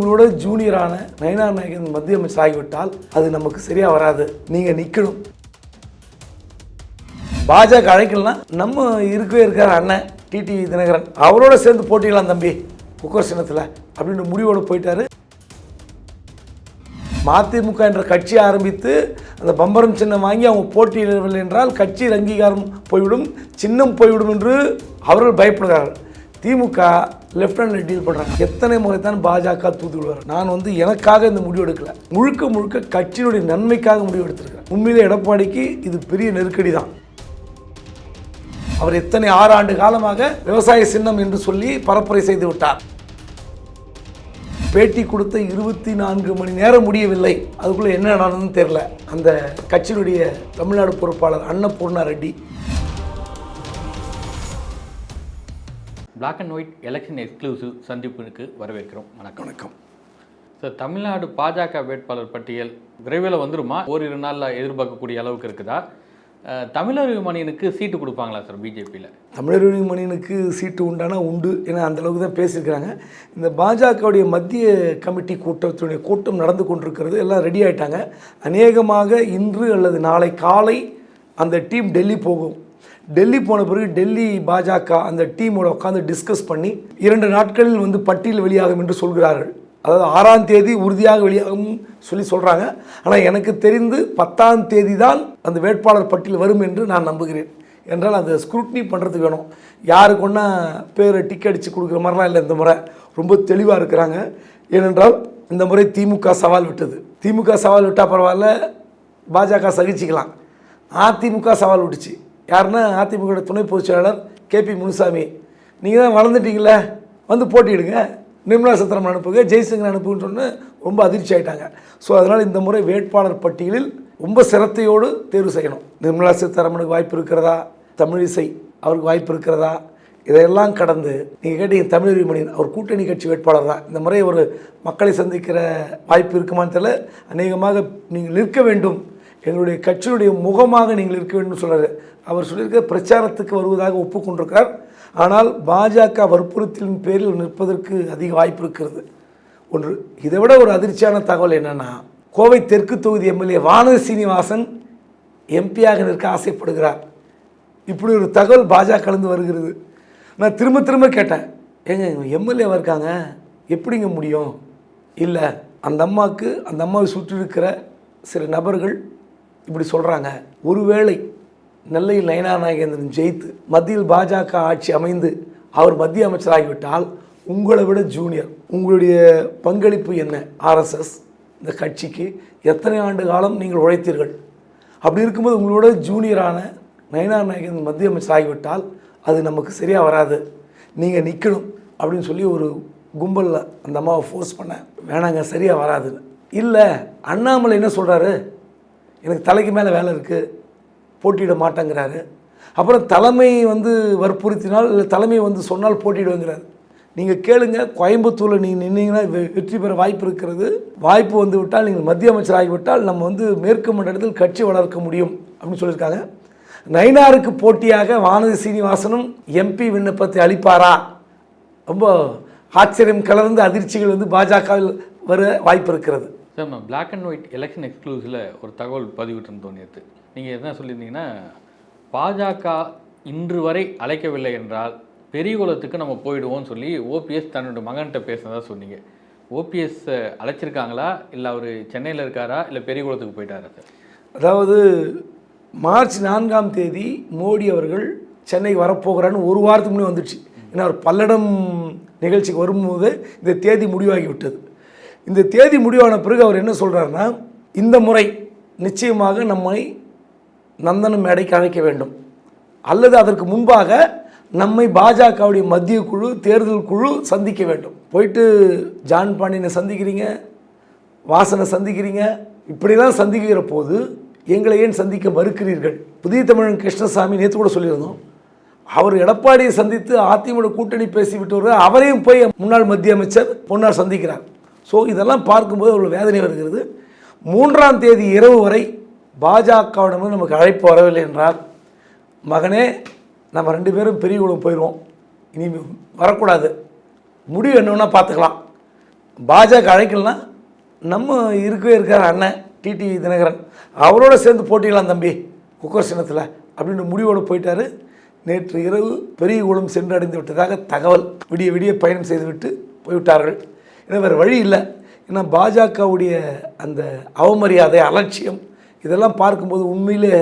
உங்களோட ஜூனியரான நயனா நாயகன் மத்திய அமைச்சர் ஆகிவிட்டால் அது நமக்கு சரியா வராது. நீங்க நிக்கணும். பாஜக அழைக்கலாம் நம்ம இருக்கவே இருக்கிற அண்ணன் டிடி தினகரன் அவரோட சேர்ந்து போட்டிக்கலாம் தம்பி. குக்கர் சின்னத்தில் அப்படின்னு முடிவோடு போயிட்டாரு. மதிமுக என்ற கட்சி ஆரம்பித்து அந்த பம்பரம் சின்னம் வாங்கி அவங்க போட்டியிடவில்லை என்றால் கட்சி அங்கீகாரம் போய்விடும் சின்னம் போய்விடும் என்று அவர்கள் பயப்படுகிறார்கள். திமுக லெஃப்ட் ஹேண்டில் டீல் பண்ணுறாங்க எத்தனை முறை தான் பாஜக தூத்து விடுவார்? நான் வந்து எனக்காக இந்த முடிவு எடுக்கல. முழுக்க முழுக்க கட்சியினுடைய நன்மைக்காக முடிவு எடுத்திருக்கிறேன். உண்மையிலே எடப்பாடிக்கு இது பெரிய நெருக்கடி தான். அவர் எத்தனை ஆறு ஆண்டு காலமாக விவசாய சின்னம் என்று சொல்லி பரப்புரை செய்து விட்டார். பேட்டி கொடுத்த இருபத்தி நான்கு மணி நேரம் முடியவில்லை. அதுக்குள்ளே என்ன நடந்ததுன்னு தெரில அந்த கட்சியினுடைய தமிழ்நாடு பொறுப்பாளர் Annapurna Reddy black and white election exclusive சந்திப்புக்கு வரவேற்கிறோம். வணக்கம். வணக்கம். சார் தமிழ்நாடு பாஜக வேட்பாளர் பட்டியல் விரைவில் வந்துருமா? ஓரிரு நாளில் எதிர்பார்க்கக்கூடிய அளவுக்கு இருக்குதா? தமிழர் மணியனுக்கு சீட்டு கொடுப்பாங்களா சார் பிஜேபியில்? தமிழர் மணியனுக்கு சீட்டு உண்டானா உண்டு ஏன்னா அந்த அளவுக்கு தான் பேசியிருக்கிறாங்க. இந்த பாஜகவுடைய மத்திய கமிட்டி கூட்டத்தினுடைய கூட்டம் நடந்து கொண்டிருக்கிறது. எல்லாம் ரெடி ஆயிட்டாங்க. அநேகமாக இன்று அல்லது நாளை காலை அந்த டீம் டெல்லி போகும். டெல்லி போன பிறகு டெல்லி பாஜக அந்த டீமோட உட்காந்து டிஸ்கஸ் பண்ணி இரண்டு நாட்களில் வந்து பட்டியல் வெளியாகும் என்று சொல்கிறார்கள். அதாவது ஆறாம் தேதி உறுதியாக வெளியாகும் சொல்லி சொல்கிறாங்க ஆனால் எனக்கு தெரிந்து பத்தாம் தேதி தான் அந்த வேட்பாளர் பட்டியல் வரும் என்று நான் நம்புகிறேன். என்றால் அதை ஸ்க்ரூட்னி பண்ணுறதுக்கு வேணும். யாருக்கு ஒன்றா பேர் டிக்கெட் அடித்து கொடுக்குற மாதிரிலாம் இல்லை இந்த முறை. ரொம்ப தெளிவாக இருக்கிறாங்க. ஏனென்றால் இந்த முறை திமுக சவால் விட்டது. திமுக சவால் விட்டால் பரவாயில்ல பாஜக சகிச்சிக்கலாம். அதிமுக சவால் விட்டுச்சு. யாருன்னா அதிமுக துணை பொதுச் செயலாளர் கேபி முனுசாமி. நீங்கள் தான் வளர்ந்துட்டீங்களே வந்து போட்டியிடுங்க நிர்மலா சீதாராமன் அனுப்புங்க ஜெய்சங்கர் அனுப்புன்னு சொன்னு ரொம்ப அதிர்ச்சி ஆகிட்டாங்க ஸோ அதனால் இந்த முறை வேட்பாளர் பட்டியலில் ரொம்ப சிரத்தையோடு தேர்வு செய்யணும். நிர்மலா சீதாராமனுக்கு வாய்ப்பு இருக்கிறதா? தமிழிசை அவருக்கு வாய்ப்பு இருக்கிறதா? இதையெல்லாம் கடந்து நீங்கள் கேட்டீங்க தமிழ் மணியன் அவர் கூட்டணி கட்சி வேட்பாளர் தான். இந்த முறை ஒரு மக்களை சந்திக்கிற வாய்ப்பு இருக்குமான்னு தெரியல. அநேகமாக நீங்கள் நிற்க வேண்டும். எங்களுடைய கட்சியுடைய முகமாக நீங்கள் இருக்க வேண்டும் சொல்கிறார் அவர் சொல்லியிருக்க பிரச்சாரத்துக்கு வருவதாக ஒப்புக்கொண்டிருக்கிறார். ஆனால் பாஜக வற்புறுத்தலின் பேரில் நிற்பதற்கு அதிக வாய்ப்பு இருக்கிறது. ஒன்று இதை விட ஒரு அதிர்ச்சியான தகவல் என்னன்னா கோவை தெற்கு தொகுதி எம்எல்ஏ வானதி சீனிவாசன் எம்பியாக நிற்க ஆசைப்படுகிறார். இப்படி ஒரு தகவல் பாஜக கலந்து வருகிறது. நான் திரும்ப திரும்ப கேட்டேன். ஏங்க எம்எல்ஏவாக இருக்காங்க? எப்படிங்க முடியும்? இல்லை அந்த அம்மாவுக்கு அந்த அம்மாவை சுற்றி இருக்கிற சில நபர்கள் இப்படி சொல்கிறாங்க ஒருவேளை நெல்லையில் நயனா நாகேந்திரன் ஜெயித்து மத்தியில் பாஜக ஆட்சி அமைந்து அவர் மத்திய அமைச்சராகிவிட்டால் உங்களை விட ஜூனியர் உங்களுடைய பங்களிப்பு என்ன? ஆர்எஸ்எஸ் இந்த கட்சிக்கு எத்தனை ஆண்டு காலம் நீங்கள் உழைத்தீர்கள்? அப்படி இருக்கும்போது உங்களோட ஜூனியரான நயனார் நாயகன் மத்திய அமைச்சர் ஆகிவிட்டால் அது நமக்கு சரியாக வராது. நீங்கள் நிற்கணும் அப்படின்னு சொல்லி ஒரு கும்பலில் அந்த அம்மாவை ஃபோர்ஸ் பண்ண வேணாங்க சரியாக வராதுன்னு. இல்லை அண்ணாமலை என்ன சொல்கிறாரு எனக்கு தலைக்கு மேலே வேலை இருக்குது போட்டியிட மாட்டேங்கிறாரு. அப்புறம் தலைமை வந்து வற்புறுத்தினால் இல்லை தலைமை வந்து சொன்னால் போட்டியிடுவேங்கிறாரு. நீங்கள் கேளுங்க கோயம்புத்தூரில் நீங்கள் நின்னீங்கன்னா வெ- வெற்றி பெற வாய்ப்பு இருக்கிறது. வாய்ப்பு வந்து விட்டால் நீங்கள் மத்திய அமைச்சர் ஆகிவிட்டால் நம்ம வந்து மேற்கு மண்டலத்தில் கட்சி வளர்க்க முடியும் அப்படின்னு சொல்லியிருக்காங்க. நயினாருக்கு போட்டியாக வானதி சீனிவாசனும் எம்பி விண்ணப்பத்தை அளிப்பாரா? ரொம்ப ஆச்சரியம் கலர்ந்த அதிர்ச்சிகள் வந்து பாஜகவில் வர வாய்ப்பு இருக்கிறது. சார் நம்ம பிளாக் அண்ட் ஒயிட் எலெக்ஷன் எக்ஸ்க்ளூசிவில் ஒரு தகவல் பதிவிட்டிருந்தோம் நேற்று நீங்கள் என்ன சொல்லியிருந்தீங்கன்னா பாஜக இன்று வரை அழைக்கவில்லை என்றால் பெரியகுளத்துக்கு நம்ம போயிடுவோம்னு சொல்லி ஓபிஎஸ் தன்னோட மகன்கிட்ட பேசினதாக சொன்னீங்க. ஓபிஎஸ் அழைச்சிருக்காங்களா? இல்லை அவர் சென்னையில் இருக்காரா? இல்லை பெரியகுளத்துக்கு போயிட்டாரா சார்? அதாவது மார்ச் நான்காம் தேதி மோடி அவர்கள் சென்னை வரப்போகிறான்னு ஒரு வாரத்துக்கு முன்னே வந்துடுச்சு ஏன்னா அவர் பல்லடம் நிகழ்ச்சிக்கு வரும்போது இந்த தேதி முடிவாகி விட்டது இந்த தேதி முடிவான பிறகு அவர் என்ன சொல்கிறாருன்னா இந்த முறை நிச்சயமாக நம்மை நந்தனம் மேடைக்கு அழைக்க வேண்டும். அல்லது அதற்கு முன்பாக நம்மை பாஜகவுடைய மத்திய குழு தேர்தல் குழு சந்திக்க வேண்டும். போயிட்டு ஜான் பாண்டியனை சந்திக்கிறீங்க வாசனை சந்திக்கிறீங்க இப்படிலாம் சந்திக்கிற போது எங்களை ஏன் சந்திக்க மறுக்கிறீர்கள்? புதிய தமிழன் கிருஷ்ணசாமி நேற்று கூட சொல்லியிருந்தோம். அவர் எடப்பாடியை சந்தித்து அதிமுக கூட்டணி பேசிவிட்டு வருகிறார் அவரையும் போய் முன்னாள் மத்திய அமைச்சர் பொன்னார் சந்திக்கிறார். ஸோ இதெல்லாம் பார்க்கும்போது அவ்வளோ வேதனை வருகிறது. மூன்றாம் தேதி இரவு வரை பாஜகவிடமிருந்து நமக்கு அழைப்பு வரவில்லை என்றால் மகனே நம்ம ரெண்டு பேரும் பெரிய குழு போயிடுவோம் இனி வரக்கூடாது. முடிவு என்னன்னா பார்த்துக்கலாம். பாஜக அழைக்கலனா நம்ம இருக்கவே இருக்கார் அண்ணன் டிடி தினகரன். அவரோட சேர்ந்து போட்டிக்கலாம் தம்பி குக்கர் சின்னத்தில் அப்படின்னு முடிவோடு போயிட்டாரு. நேற்று இரவு பெரியகுளம் சென்று அடைந்து விட்டதாக தகவல். விடிய விடிய பயணம் செய்துவிட்டு போய்விட்டார்கள். ஏன்னா வேறு வழி இல்லை. ஏன்னா பாஜகவுடைய அந்த அவமரியாதை அலட்சியம் இதெல்லாம் பார்க்கும்போது உண்மையிலே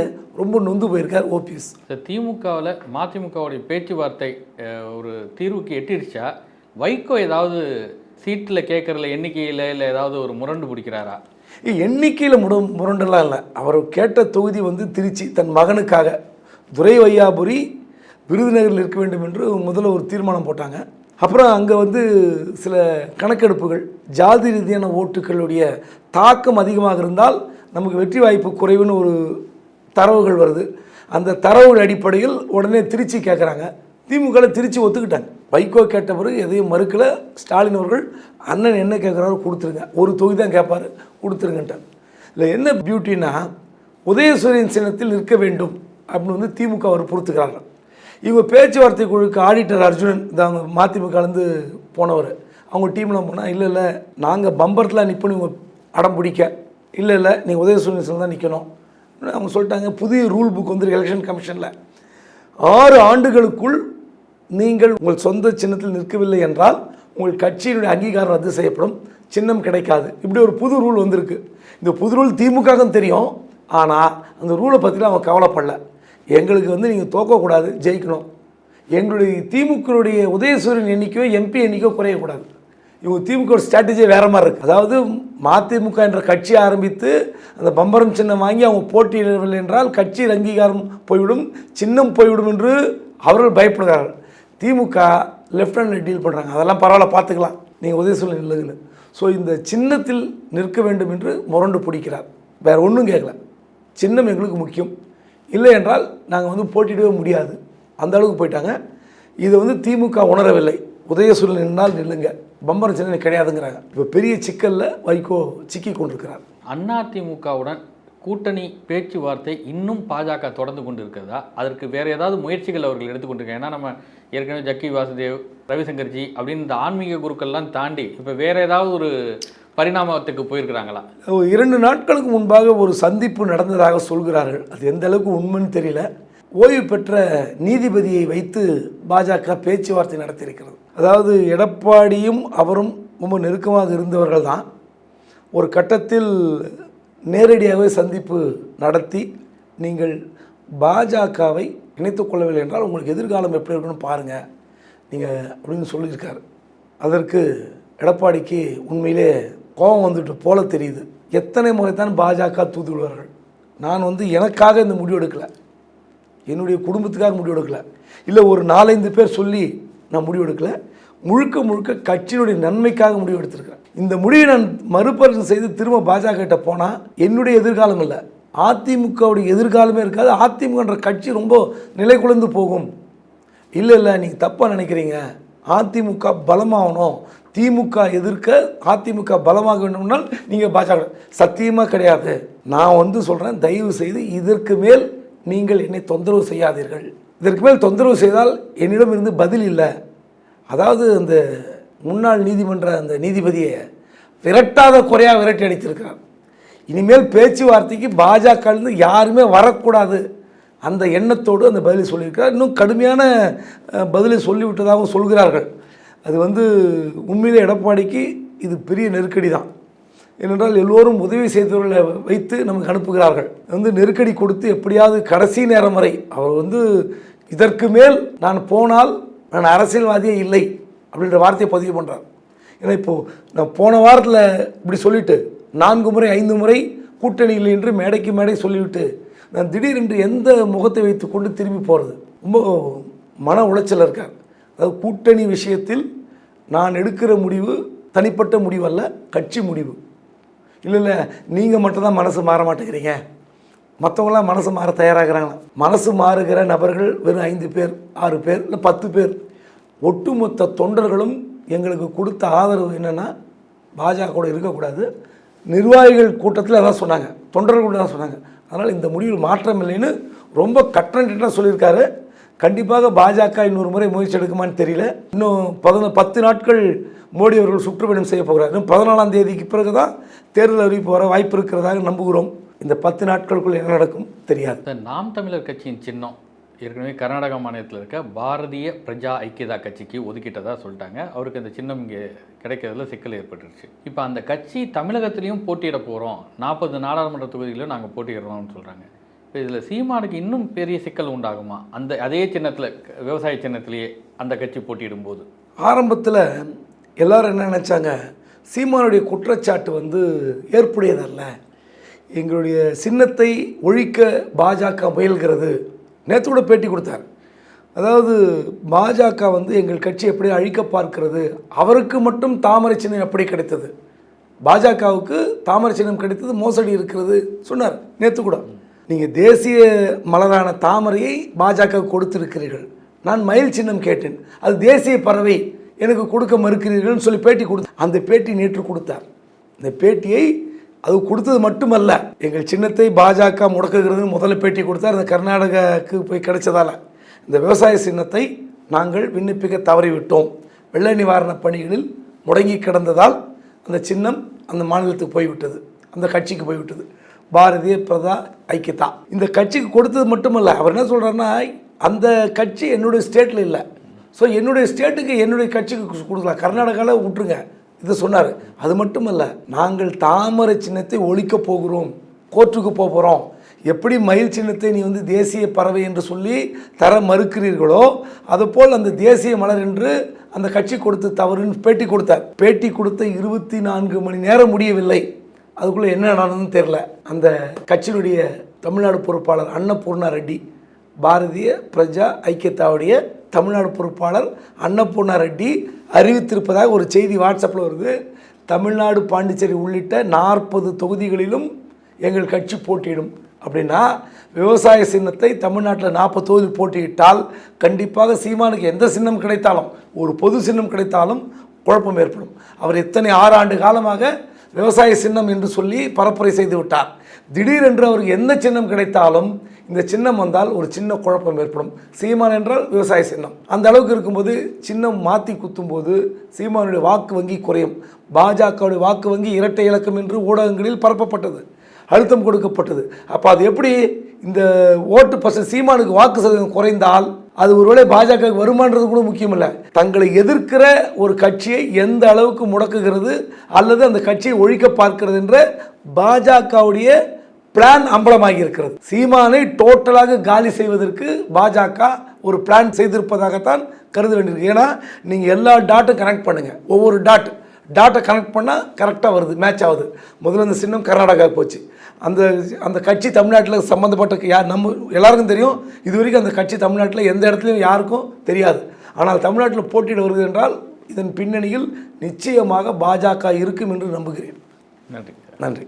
ரொம்ப நொந்து போயிருக்கார் ஓபிஎஸ். திமுகவில் மதிமுகவுடைய பேச்சுவார்த்தை ஒரு தீர்வுக்கு எட்டிடுச்சா? வைகோ ஏதாவது சீட்டில் கேட்கறதுல எண்ணிக்கையில் இல்லை ஏதாவது ஒரு முரண்டு பிடிக்கிறாரா? எண்ணிக்கையில் முட முரண்டெல்லாம் இல்லை. அவர் கேட்ட தொகுதி வந்து திருச்சி தன் மகனுக்காக. துரை வையாபுரி விருதுநகரில் இருக்க வேண்டும் என்று முதல்ல ஒரு தீர்மானம் போட்டாங்க. அப்புறம் அங்கே வந்து சில கணக்கெடுப்புகள் ஜாதி ரீதியான ஓட்டுகளுடைய தாக்கம் அதிகமாக இருந்தால் நமக்கு வெற்றி வாய்ப்பு குறைவுன்னு ஒரு தரவுகள் வருது. அந்த தரவுகள் அடிப்படையில் உடனே திருச்சி கேட்குறாங்க திமுகவில் திருச்சி ஒத்துக்கிட்டாங்க. வைகோ கேட்ட பிறகு எதையும் மறுக்கல. ஸ்டாலின் அவர்கள் அண்ணன் என்ன கேட்குறாரோ கொடுத்துருங்க. ஒரு தொகுதி தான் கேட்பாரு கொடுத்துருங்கன்ட்டார். இல்லை என்ன பியூட்டின்னா உதயசூரியன் சின்னத்தில் நிற்க வேண்டும் அப்படின்னு வந்து திமுக அவர் பொறுத்துக்கிறாங்க இவங்க பேச்சுவார்த்தை குழுக்கு ஆடிட்டர் அர்ஜுனன் இந்த அவங்க மதிமுகலேருந்து போனவர். அவங்க டீமில் போனால் இல்லை இல்லை நாங்கள் பம்பரத்தில் நிற்போம் இவங்க அடம் பிடிக்க. இல்லை இல்லை நீங்கள் உதயசூரியன் சூழ்நிலை தான் நிற்கணும் அவங்க சொல்லிட்டாங்க. புதிய ரூல் புக் வந்து எலெக்ஷன் கமிஷனில் ஆறு ஆண்டுகளுக்குள் நீங்கள் உங்கள் சொந்த சின்னத்தில் நிற்கவில்லை என்றால் உங்கள் கட்சியினுடைய அங்கீகாரம் ரத்து செய்யப்படும். சின்னம் கிடைக்காது. இப்படி ஒரு புது ரூல் வந்திருக்கு. இந்த புது ரூல் திமுகவுக்கும் தெரியும். ஆனால் அந்த ரூலை பற்றிலாம் அவங்க கவலைப்படல. எங்களுக்கு வந்து நீங்கள் தோக்கக்கூடாது ஜெயிக்கணும். எங்களுடைய திமுகவுடைய உதயசூரியன் எண்ணிக்கையோ எம்பி எண்ணிக்கையோ குறையக்கூடாது. இவங்க திமுக ஸ்ட்ராட்டஜி வேற மாதிரி இருக்குது அதாவது மதிமுக என்ற கட்சி ஆரம்பித்து அந்த பம்பரம் சின்னம் வாங்கி அவங்க போட்டியிடவில்லை என்றால் கட்சி அங்கீகாரம் போய்விடும் சின்னம் போய்விடும் என்று அவர்கள் பயப்படுகிறார்கள். திமுக லெஃப்ட் ஹேண்டில் டீல் பண்ணுறாங்க அதெல்லாம் பரவாயில்ல பார்த்துக்கலாம். நீங்கள் உதவி சொல்ல இல்லைன்னு. ஸோ இந்த சின்னத்தில் நிற்க வேண்டும் என்று முரண்டு பிடிக்கிறார். வேறு ஒன்றும் கேட்கல. சின்னம் எங்களுக்கு முக்கியம். இல்லை என்றால் நாங்கள் வந்து போட்டியிடவே முடியாது. அந்த அளவுக்கு போயிட்டாங்க. இதை வந்து திமுக உணரவில்லை. உதயசூரியன் நின்னால் நில்லுங்க. பம்பரம் சின்ன கிடையாதுங்கிறாங்க. இப்போ பெரிய சிக்கலில் வைகோ சிக்கி கொண்டிருக்கிறார். அதிமுகவுடன் கூட்டணி பேச்சுவார்த்தை இன்னும் பாஜக தொடர்ந்து கொண்டு இருக்கிறதா அதற்கு வேறு ஏதாவது முயற்சிகள் அவர்கள் எடுத்துக்கொண்டிருக்காங்க ஏன்னா நம்ம ஏற்கனவே ஜக்கி வாசுதேவ் ரவிசங்கர்ஜி அப்படின்னு இந்த ஆன்மீக குருக்கள்லாம் தாண்டி இப்போ வேறு ஏதாவது ஒரு பரிணாமத்துக்கு போயிருக்கிறாங்களா? இரண்டு நாட்களுக்கு முன்பாக ஒரு சந்திப்பு நடந்ததாக சொல்கிறார்கள். அது எந்த அளவுக்கு உண்மைன்னு தெரியல. ஓய்வு பெற்ற நீதிபதியை வைத்து பாஜக பேச்சுவார்த்தை நடத்தியிருக்கிறது. அதாவது எடப்பாடியும் அவரும் ரொம்ப நெருக்கமாக இருந்தவர்கள் தான். ஒரு கட்டத்தில் நேரடியாகவே சந்திப்பு நடத்தி நீங்கள் பாஜகவை இணைத்துக் கொள்ளவில்லை என்றால் உங்களுக்கு எதிர்காலம் எப்படி இருக்குன்னு பாருங்கள் நீங்கள் அப்படின்னு சொல்லியிருக்காரு. அதற்கு எடப்பாடிக்கு உண்மையிலே கோபம் வந்துட்டு போல தெரியுது. எத்தனை முறை தான் பாஜக தூது விடுவார்கள் நான் வந்து எனக்காக இந்த முடிவு எடுக்கலை. என்னுடைய குடும்பத்துக்காக முடிவெடுக்கல இல்லை ஒரு நாலஞ்சு பேர் சொல்லி நான் முடிவெடுக்கல முழுக்க முழுக்க கட்சியினுடைய நன்மைக்காக முடிவு எடுத்திருக்கிறேன். இந்த முடிவை நான் மறுபரிசீலனை செய்து திரும்ப பாஜக கிட்ட போனால் என்னுடைய எதிர்காலம் இல்லை. அதிமுகவுடைய எதிர்காலமே இருக்காது. அதிமுகன்ற கட்சி ரொம்ப நிலை குலைந்து போகும். இல்லை இல்லை நீங்கள் தப்பாக நினைக்கிறீங்க. அதிமுக பலமாகணும். திமுக எதிர்க்க அதிமுக பலமாக வேண்டும்னால் நீங்கள் பாஜக சத்தியமாக கிடையாது. நான் வந்து சொல்கிறேன் தயவு செய்து இதற்கு மேல் நீங்கள் என்னை தொந்தரவு செய்யாதீர்கள். இதற்கு மேல் தொந்தரவு செய்தால் என்னிடம் இருந்து பதில் இல்லை. அதாவது அந்த முன்னாள் நீதிமன்ற அந்த நீதிபதியை விரட்டாத குறையாக விரட்டி அடித்திருக்கிறார். இனிமேல் பேச்சுவார்த்தைக்கு பாஜகலேருந்து யாருமே வரக்கூடாது. அந்த எண்ணத்தோடு அந்த பதிலை சொல்லியிருக்கிறார். இன்னும் கடுமையான பதிலை சொல்லிவிட்டதாகவும் சொல்கிறார்கள். அது வந்து உண்மையிலே எடப்பாடிக்கு இது பெரிய நெருக்கடி தான். ஏனென்றால் எல்லோரும் உதவி செய்தவர்களை வைத்து நமக்கு அனுப்புகிறார்கள். வந்து நெருக்கடி கொடுத்து எப்படியாவது கடைசி நேரம் வரை அவர் வந்து இதற்கு மேல் நான் போனால் நான் அரசியல்வாதியே இல்லை அப்படின்ற வார்த்தையை பதிவு பண்ணுறார் ஏன்னா இப்போது நான் போன வாரத்தில் இப்படி சொல்லிவிட்டு நான்கு முறை ஐந்து முறை கூட்டணி இல்லை என்று மேடைக்கு மேடை சொல்லிவிட்டு நான் திடீரென்று எந்த முகத்தை வைத்துக்கொண்டு திரும்பி போகிறது ரொம்ப மன உளைச்சல் இருக்கார். அதாவது கூட்டணி விஷயத்தில் நான் எடுக்கிற முடிவு தனிப்பட்ட முடிவு அல்ல கட்சி முடிவு. இல்லை இல்லை நீங்கள் மட்டும்தான் மனசு மாற மாட்டேங்கிறீங்க. மற்றவங்களாம் மனசு மாற தயாராகிறாங்களா மனசு மாறுகிற நபர்கள் வெறும் ஐந்து பேர் ஆறு பேர் இல்லை பத்து பேர். ஒட்டுமொத்த தொண்டர்களும் எங்களுக்கு கொடுத்த ஆதரவு என்னென்னா பாஜக கூட இருக்கக்கூடாது. நிர்வாகிகள் கூட்டத்தில் அதான் சொன்னாங்க. தொண்டர்கள் கூட தான் சொன்னாங்க. அதனால் இந்த முடிவில் மாற்றம் இல்லைன்னு ரொம்ப கட்டணிட்டாக சொல்லியிருக்காரு. கண்டிப்பாக பாஜக இன்னொரு முறை முயற்சி எடுக்குமான்னு தெரியல. இன்னும் பதின பத்து நாட்கள் மோடி அவர்கள் சுற்றுப்பயணம் செய்ய போகிறார். இன்னும் பதினாலாம் தேதிக்கு பிறகு தான் தேர்தல் அறிவிப்பு வர வாய்ப்பு இருக்கிறதாக நம்புகிறோம். இந்த பத்து நாட்களுக்குள் என்ன நடக்கும் தெரியாது. நாம் தமிழர் கட்சியின் சின்னம். ஏற்கனவே கர்நாடகா மாநிலத்தில் இருக்க பாரதிய பிரஜா ஐக்கியதா கட்சிக்கு ஒதுக்கிட்டதா சொல்லிட்டாங்க. அவருக்கு அந்த சின்னம் இங்கே கிடைக்கிறதுல சிக்கல் ஏற்பட்டுருச்சு. இப்போ அந்த கட்சி தமிழகத்திலையும் போட்டியிட போகிறோம் நாற்பது நாடாளுமன்ற தொகுதிகளிலும் நாங்கள் போட்டியிடுறோம்னு சொல்கிறாங்க இப்போ இதில் சீமானுக்கு இன்னும் பெரிய சிக்கல் உண்டாகுமா? அந்த அதே சின்னத்தில் விவசாய சின்னத்திலேயே அந்த கட்சி போட்டியிடும் போது ஆரம்பத்தில் எல்லாரும் என்ன நினச்சாங்க? சீமானுடைய குற்றச்சாட்டு வந்து ஏற்புடையதல்ல. எங்களுடைய சின்னத்தை ஒழிக்க பாஜக முயல்கிறது. நேற்று கூட பேட்டி கொடுத்தார். அதாவது பாஜக வந்து எங்கள் கட்சி எப்படி அழிக்க பார்க்கிறது அவருக்கு மட்டும் தாமரை சின்னம் எப்படி கிடைத்தது? பாஜகவுக்கு தாமரை சின்னம் கிடைத்தது மோசடி இருக்கிறது சொன்னார் நேற்று கூட. நீங்கள் தேசிய மலரான தாமரையை பாஜக கொடுத்திருக்கிறீர்கள். நான் மயில் சின்னம் கேட்டேன். அது தேசிய பறவை எனக்கு கொடுக்க மறுக்கிறீர்கள்னு சொல்லி பேட்டி கொடுத்து அந்த பேட்டி நேற்று கொடுத்தார். இந்த பேட்டியை அது கொடுத்தது மட்டுமல்ல எங்கள் சின்னத்தை பாஜக முடக்குகிறதுன்னு முதல்ல பேட்டி கொடுத்தார் அந்த கர்நாடகாவுக்கு போய் கிடைச்சதால. இந்த விவசாய சின்னத்தை நாங்கள் விண்ணப்பிக்க தவறிவிட்டோம். வெள்ள நிவாரண பணிகளில் முடங்கி கிடந்ததால் அந்த சின்னம் அந்த மாநிலத்துக்கு போய்விட்டது அந்த கட்சிக்கு போய்விட்டது. பாரதிய பிரதா ஐக்கியதா. இந்த கட்சிக்கு கொடுத்தது மட்டுமல்ல அவர் என்ன சொல்கிறாருன்னா அந்த கட்சி என்னுடைய ஸ்டேட்டில் இல்லை. ஸோ என்னுடைய ஸ்டேட்டுக்கு என்னுடைய கட்சிக்கு கொடுக்கலாம். கர்நாடகாவில் விட்டுருங்க. இதை சொன்னார். அது மட்டும் இல்லை நாங்கள் தாமரை சின்னத்தை ஒழிக்கப் போகிறோம் கோர்ட்டுக்கு போக போகிறோம் எப்படி மயில் சின்னத்தை நீ வந்து தேசிய பறவை என்று சொல்லி தர மறுக்கிறீர்களோ அதுபோல் அந்த தேசிய மலர் என்று அந்த கட்சி கொடுத்து தவறுன்னு பேட்டி கொடுத்தார். பேட்டி கொடுத்த இருபத்தி நான்கு மணி நேரம் முடியவில்லை. அதுக்குள்ளே என்ன நடந்ததுன்னு தெரில அந்த கட்சியினுடைய தமிழ்நாடு பொறுப்பாளர் அன்னபூர்ணா ரெட்டி பாரதிய பிரஜா ஐக்கியத்தாவுடைய தமிழ்நாடு பொறுப்பாளர் அன்னபூர்ணா ரெட்டி அறிவித்திருப்பதாக ஒரு செய்தி வாட்ஸ்அப்பில் வருது. தமிழ்நாடு பாண்டிச்சேரி உள்ளிட்ட நாற்பது தொகுதிகளிலும் எங்கள் கட்சி போட்டியிடும். அப்படின்னா விவசாய சின்னத்தை தமிழ்நாட்டில் நாற்பது தொகுதி போட்டியிட்டால் கண்டிப்பாக சீமானுக்கு எந்த சின்னம் கிடைத்தாலும் ஒரு பொது சின்னம் கிடைத்தாலும் குழப்பம் ஏற்படும். அவர் எத்தனை ஆறு ஆண்டு காலமாக விவசாய சின்னம் என்று சொல்லி பரப்புரை செய்து விட்டார். திடீரென்று அவருக்கு எந்த சின்னம் கிடைத்தாலும் இந்த சின்னம் வந்தால் ஒரு சின்ன குழப்பம் ஏற்படும். சீமான் என்றால் விவசாய சின்னம். அந்த அளவுக்கு இருக்கும்போது சின்னம் மாற்றி குத்தும்போது சீமானுடைய வாக்கு வங்கி குறையும். பாஜகவுடைய வாக்கு வங்கி இரட்டை இலக்கம் என்று ஊடகங்களில் பரப்பப்பட்டது. அழுத்தம் கொடுக்கப்பட்டது. அப்போ அது எப்படி இந்த ஓட்டு பர்சன்ட் சீமானுக்கு வாக்கு சதவீதம் குறைந்தால் அது ஒருவேளை பாஜக வருமானது கூட முக்கியம் இல்லை தங்களை எதிர்க்கிற ஒரு கட்சியை எந்த அளவுக்கு முடக்குகிறது அல்லது அந்த கட்சியை ஒழிக்க பார்க்கிறது என்ற பாஜகவுடைய பிளான் அம்பலமாகி இருக்கிறது சீமானை டோட்டலாக காலி செய்வதற்கு பாஜக ஒரு பிளான் செய்திருப்பதாகத்தான் கருத வேண்டியிருக்கு. ஏன்னா நீங்கள் எல்லா டாட்டும் கனெக்ட் பண்ணுங்கள் ஒவ்வொரு டாட் டாட்டை கனெக்ட் பண்ணால் கரெக்டாக வருது மேட்ச் ஆகுது. முதல்ல இந்த சின்னம் கர்நாடகாவுக்கு போச்சு. அந்த அந்த கட்சி தமிழ்நாட்டில் சம்மந்தப்பட்ட யார் நம்ம எல்லாருக்கும் தெரியும். இது வரைக்கும் அந்த கட்சி தமிழ்நாட்டில் எந்த இடத்துலையும் யாருக்கும் தெரியாது. ஆனால் தமிழ்நாட்டில் போட்டியிட வருது என்றால் இதன் பின்னணியில் நிச்சயமாக பாஜக இருக்கும் என்று நம்புகிறேன். நன்றி. நன்றி.